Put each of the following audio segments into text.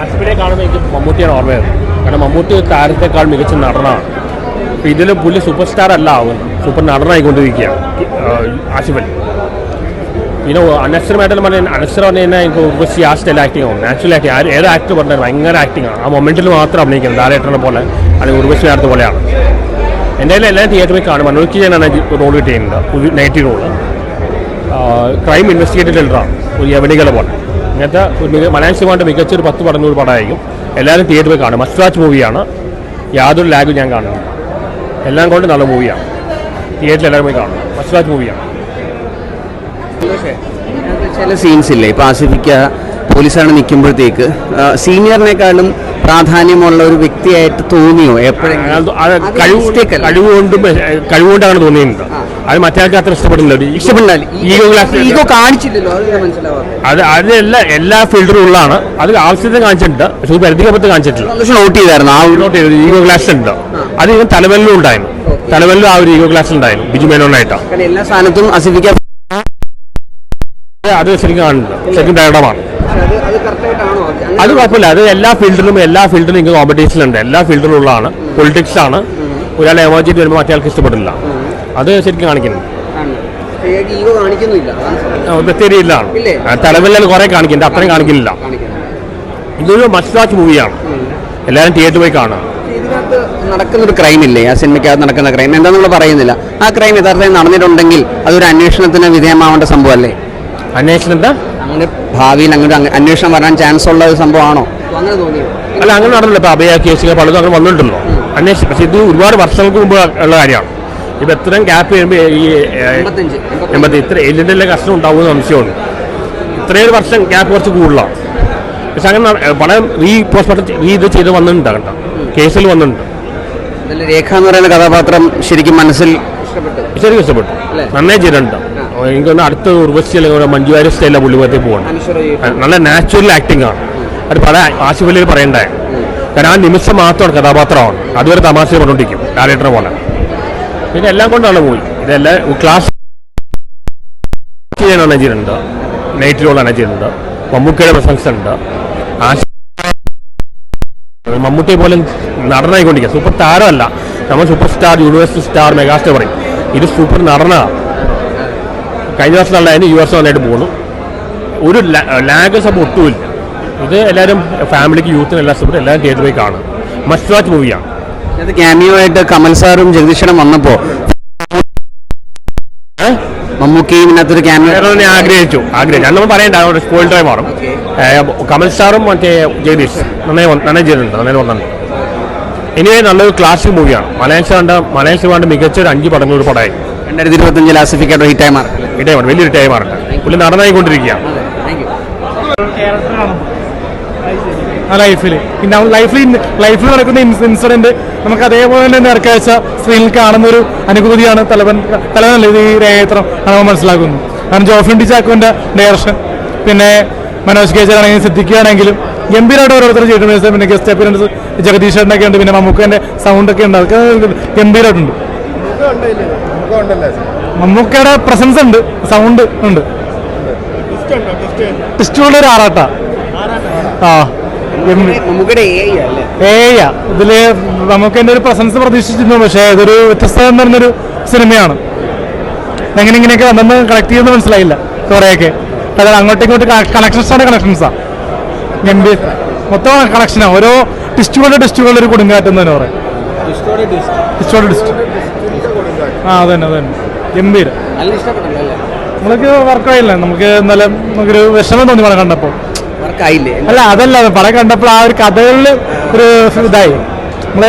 ആസിഫിനെ കാണുമ്പോൾ എനിക്ക് മമ്മൂട്ടിയാണ് ഓർമ്മ വരുന്നത്. കാരണം മമ്മൂട്ടി താരത്തെക്കാൾ മികച്ച നടനാണ്. അപ്പോൾ ഇതിൽ പുള്ളി സൂപ്പർ സ്റ്റാർ അല്ല ആവുന്നത് സൂപ്പർ നടനായിക്കൊണ്ടിരിക്കുകയാണ്. ആസിഫ് അലി പിന്നെ അനശ്വരമായിട്ട് പറഞ്ഞാൽ അനശ്വരം പറഞ്ഞു കഴിഞ്ഞാൽ എനിക്ക് ഉർവശി ആ സ്റ്റൈൽ ആക്ടിങ് ആവും നാച്ചുറൽ ആക്ടിങ് ആര് ഏത് ആക്ടർ പറഞ്ഞാൽ ഭയങ്കര ആക്ടിങ് ആണ്. ആ മൊമെന്റിൽ മാത്രം അഭിനയിക്കുന്നത്. ലാലേട്ടനെ പോലെ അല്ലെങ്കിൽ ഉർവശി നേരത്തെ പോലെയാണ്. എന്റെ എല്ലാ തിയേറ്ററിൽ കാണും. മനോജ് ഞാനാണ് റോൾ കിട്ടിയിട്ടുണ്ട്. നെഗറ്റീവ് റോൾ ക്രൈം ഇൻവെസ്റ്റിഗേറ്റീവ് ടെല്ലറാണ് ഒരു യവനികളെ പോലെ. ഇങ്ങനത്തെ മലയാള സിനിമയുടെ മികച്ച ഒരു പത്ത് പടം ഒരു പടമായിരിക്കും. എല്ലാവരും തിയേറ്ററിൽ കാണും. മസ്റ്റ് വാച്ച് മൂവിയാണ് യാതൊരു ലാഗും ഞാൻ കാണുന്നു എല്ലാം കൊണ്ട് നല്ല മൂവിയാണ് തിയേറ്ററിൽ എല്ലാവരും പോയി കാണും. മസ്റ്റ് വാച്ച് മൂവിയാണ് ചില സീൻസ് ഇല്ലേ? ഇപ്പൊ ആസിഫിക്ക പോലീസാണ് നിൽക്കുമ്പോഴത്തേക്ക് സീനിയറിനെക്കാളും പ്രാധാന്യമുള്ള ഒരു വ്യക്തിയായിട്ട് തോന്നിയോ. കഴിവുകൊണ്ടും കഴിവുകൊണ്ടാണ് തോന്നിയിട്ടുണ്ട് അത് മറ്റേ അത്ര ഇഷ്ടപ്പെടുന്നില്ല. ഒരു ഇഷ്ടപ്പെടില്ല. ഈഗോ കാണിച്ചില്ലല്ലോ അത് ഞാൻ മനസ്സിലാവാറ് അത് അത് എല്ലാ ഫീൽഡറും ഉള്ളതാണ്. അത് ആവശ്യത്തിന് കാണിച്ചിട്ടുണ്ട്. പക്ഷെ ഒരു പരിധിക്കപ്പുറത്ത് കാണിച്ചിട്ടില്ല. നോട്ട് ചെയ്തായിരുന്നു. ആ നോട്ട് ചെയ്തത് ഈഗോ ക്ലാസ് ഉണ്ട്. അത് ഇവൻ തലവെല്ലും ഉണ്ടായിരുന്നു. തലവെല്ലും ആ ഒരു ഈഗോ ക്ലാസ് ഉണ്ടായിരുന്നു. ബിജു മേനോനായിട്ടാണ് എല്ലാ സ്ഥാനത്തും ആസിഫിക്ക അത് ശരിക്കും കാണുന്നുണ്ട് ശരിക്കും പ്രകടമാണ് അത് കുഴപ്പമില്ല. അത് എല്ലാ ഫീൽഡിലും എല്ലാ ഫീൽഡിലും എനിക്ക് കോമ്പറ്റീഷൻ ഉണ്ട്. എല്ലാ ഫീൽഡിലും ഉള്ളതാണ് പൊളിറ്റിക്സ് ആണ്. ഒരാൾ എമർജൻസി വരുമ്പോൾ മറ്റേ ആൾക്ക് ഇഷ്ടപ്പെടില്ല. അത് ശരിക്കും കാണിക്കുന്നു. ഈഗോ കാണിക്കുന്നില്ല അതാണ് സത്യം. ബത്തേരിയിലാണ് ഇല്ലേ? തലവലിൽ കുറെ കാണിക്കുന്നുണ്ട്. അത്രയും കാണിക്കുന്നില്ല. ഇതൊരു മസ്റ്റ് വാച്ച് മൂവിയാണ് എല്ലാവരും തിയേറ്ററിൽ പോയി കാണാം ഇതിനകത്ത് നടക്കുന്ന ഒരു ക്രൈം ഇല്ലേ? ആ സിനിമയ്ക്കകത്ത് നടക്കുന്ന ക്രൈം എന്താ നമ്മൾ പറയുന്നില്ല. ആ ക്രൈം യഥാർത്ഥത്തിൽ നടന്നിട്ടുണ്ടെങ്കിൽ അതൊരു അന്വേഷണത്തിന് വിധേയമാവേണ്ട സംഭവമല്ലേ അന്വേഷണം എന്താ? അങ്ങനെ ഭാവിയിൽ അങ്ങനെ അന്വേഷണം വരാൻ ചാൻസ് ഉള്ള ഒരു സംഭവമാണോ? അങ്ങനെ തോന്നിയോ? അല്ല അങ്ങനെ നടന്നില്ല. ഇപ്പൊ അഭയ കേസുകൾ പലതും അങ്ങനെ വന്നിട്ടുണ്ടോ അന്വേഷിച്ചു. പക്ഷേ ഇത് ഒരുപാട് വർഷങ്ങൾക്ക് മുമ്പ് ഉള്ള കാര്യമാണ്. ഇപ്പൊ എത്രയും ഗ്യാപ്പ് ചെയ്യുമ്പോൾ ഈ എൺപത്തി ഇത്ര എല്ലിന്റെ കഷ്ടം കഷ്ണം ഉണ്ടാവുമെന്ന് സംശയമുണ്ട്. ഇത്രയും വർഷം ഗ്യാപ്പ് കുറച്ച് കൂടുതലാണ്. പക്ഷെ അങ്ങനെ പല പണം റീ പോസ്റ്റ്മോർട്ടം റീ ഇത് ചെയ്ത് വന്നിട്ടുണ്ട് കേട്ടോ. കേസിൽ വന്നിട്ടുണ്ട്. രേഖ എന്ന് പറയുന്ന കഥാപാത്രം ശരിക്കും മനസ്സിൽ ഇഷ്ടപ്പെട്ടു. ശരിക്കും ഇഷ്ടപ്പെട്ടു? നന്നായി ചെയ്തിട്ടുണ്ട്. എനിക്ക് തോന്നുന്നു അടുത്ത ഉർവശി അല്ലെങ്കിൽ മഞ്ജുവാരി സ്റ്റൈലാണ് പുള്ളിപത്തി പോകണം നല്ല നാച്ചുറൽ ആക്ടിംഗ് ആണ്. അത് പല ആശുപത്രിയിൽ പറയണ്ടേ? കാരണം ആ നിമിഷം മാത്രമാണ് കഥാപാത്രമാണ്. അതുവരെ തമാശ പറഞ്ഞുകൊണ്ടിരിക്കും ഡയറക്ടറെ പോലെ. പിന്നെ എല്ലാം കൊണ്ടാണ് പോയി ഇതെല്ലാം ക്ലാസ് ചെയ്യാനാണ് ഉണ്ട് നൈറ്റ് എനർജി ഉണ്ട് മമ്മൂക്കയുടെ പ്രശംസ ഉണ്ട്. മമ്മൂട്ടിയെ പോലെ നടനായിക്കൊണ്ടിരിക്കുക. സൂപ്പർ താരമല്ല നമ്മൾ super star universal star megastar പറയും. ഇത് സൂപ്പർ നടനാണ് കഴിഞ്ഞ വർഷം നല്ലതിന് ഈ വർഷം നന്നായിട്ട് പോകുന്നു ഒരു ലാഗ് ഒട്ടുമില്ല. ഇത് എല്ലാവരും ഫാമിലിക്ക് യൂത്തിന് എല്ലാ ഇഷ്ടപ്പെട്ടു എല്ലാവരും തിയേറ്ററിൽ പോയി കാണും. മസ്റ്റ് വാച്ച് മൂവിയാണ് അത് ക്യാമിയോ ആയിട്ട് കമൽ സാറും ജഗദീഷനും വന്നപ്പോൾ മമ്മൂക്കയും ഇതിനകത്തൊരു ക്യാമിയോ ആഗ്രഹിച്ചു. ആഗ്രഹിച്ചു. അന്ന് പറയണ്ട. അവിടെ സ്പോയിൽ ഡ്രൈവ് മാറും കമൽ സാറും മറ്റേ ജഗദീഷ് നന്നായി നന്നായി ചെയ്തിട്ടുണ്ട്. നന്നായി വന്നിട്ടുണ്ട്. ഇനിവേ നല്ലൊരു ക്ലാസിക് മൂവിയാണ് മലയാളം കണ്ട മലയാളം സിനിമയുടെ മികച്ച ഒരു അഞ്ച് പടങ്ങൾ ഒരു പടമായി. രണ്ടായിരത്തി ഇരുപത്തി അഞ്ചിൽ ആസിഫിക്കായിട്ട് ഹിറ്റായി മാറി. ഇടയമാണ്. വലിയൊരു ടൈമാറുണ്ട് പുള്ളി നടന്നായിക്കൊണ്ടിരിക്കുകയാണ്. ആ ലൈഫിൽ പിന്നെ ലൈഫിൽ ലൈഫിൽ നടക്കുന്ന ഇൻസിഡന്റ് നമുക്ക് അതേപോലെ തന്നെ ഇറക്കാഴ്ച സ്ക്രീനിൽ കാണുന്ന ഒരു അനുഭൂതിയാണ് തലവൻ തലവനല്ല ഇത് ഈ രേഖാചിത്രം കാണുമ്പോൾ മനസ്സിലാക്കുന്നു. കാരണം ജോഫിൻ ഡി ചാക്കോന്റെ ഡയറക്ഷൻ പിന്നെ മനോജ് കേജറാണെങ്കിലും സിദ്ധിക്കുകയാണെങ്കിലും ഗംഭീരമായിട്ട് ഓരോരുത്തർ ചെയ്തിട്ടുണ്ട്. പിന്നെ ഗസ്റ്റ് അപ്പിയറൻസ് ജഗദീഷേട്ടനൊക്കെ ഉണ്ട്. പിന്നെ മമ്മൂക്കന്റെ സൗണ്ട് ഒക്കെ ഉണ്ട്. അതൊക്കെ ഗംഭീരമായിട്ടുണ്ട് മമ്മൂക്കയുടെ പ്രസൻസ് ഉണ്ട് സൗണ്ട് ഉണ്ട്. ടിസ്റ്റുകളുടെ ഒരു ആറാട്ട ആ ഏയ്യ ഇതിൽ നമുക്ക് എന്റെ ഒരു പ്രസൻസ് പ്രതീക്ഷിച്ചിരുന്നു പക്ഷേ ഇതൊരു വ്യത്യസ്തത എന്ന് പറഞ്ഞൊരു സിനിമയാണ്. എങ്ങനെ ഇങ്ങനെയൊക്കെ വന്നെന്ന് കണക്ട് ചെയ്യുന്നത് മനസ്സിലായില്ല കുറേയൊക്കെ. അതായത് അങ്ങോട്ടും ഇങ്ങോട്ടും കണക്ഷൻസ് ആണ് കണക്ഷൻസാ ഗംഭീർ മൊത്തം കണക്ഷനാണ് ഓരോ ടിസ്റ്റുകളുടെ ടിസ്റ്റുകളുടെ ഒരു കൊടുങ്കാറ്റം തന്നെ പറയാം. ടിസ്റ്റോടെ ടിസ്റ്റ് ആ അതന്നെ അതന്നെ. ഗംഭീരം. നമുക്ക് വർക്കായില്ല. നമുക്ക് എന്നാലും നമുക്കൊരു വിഷമം തോന്നി പടം കണ്ടപ്പോൾ. വർക്കായില്ലേ? അല്ല അതല്ല പടം കണ്ടപ്പോൾ ആ ഒരു കഥകളിൽ ഒരു ഇതായി. നമ്മൾ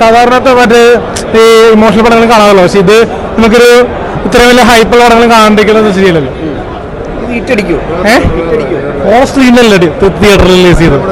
സാധാരണ മറ്റേ ഈ ഇമോഷണൽ പടങ്ങൾ കാണാമല്ലോ പക്ഷെ ഇത് നമുക്കൊരു ഇത്ര വലിയ ഹൈപ്പുള്ള പടങ്ങൾ കാണാണ്ടിരിക്കുന്നത് ശരിയല്ലല്ലോ. ഇത് ഹിറ്റടിക്കോ ഏഹ് ഓ സ്ക്രീനിലല്ലേ തിയേറ്ററിൽ റിലീസ് ചെയ്തത്.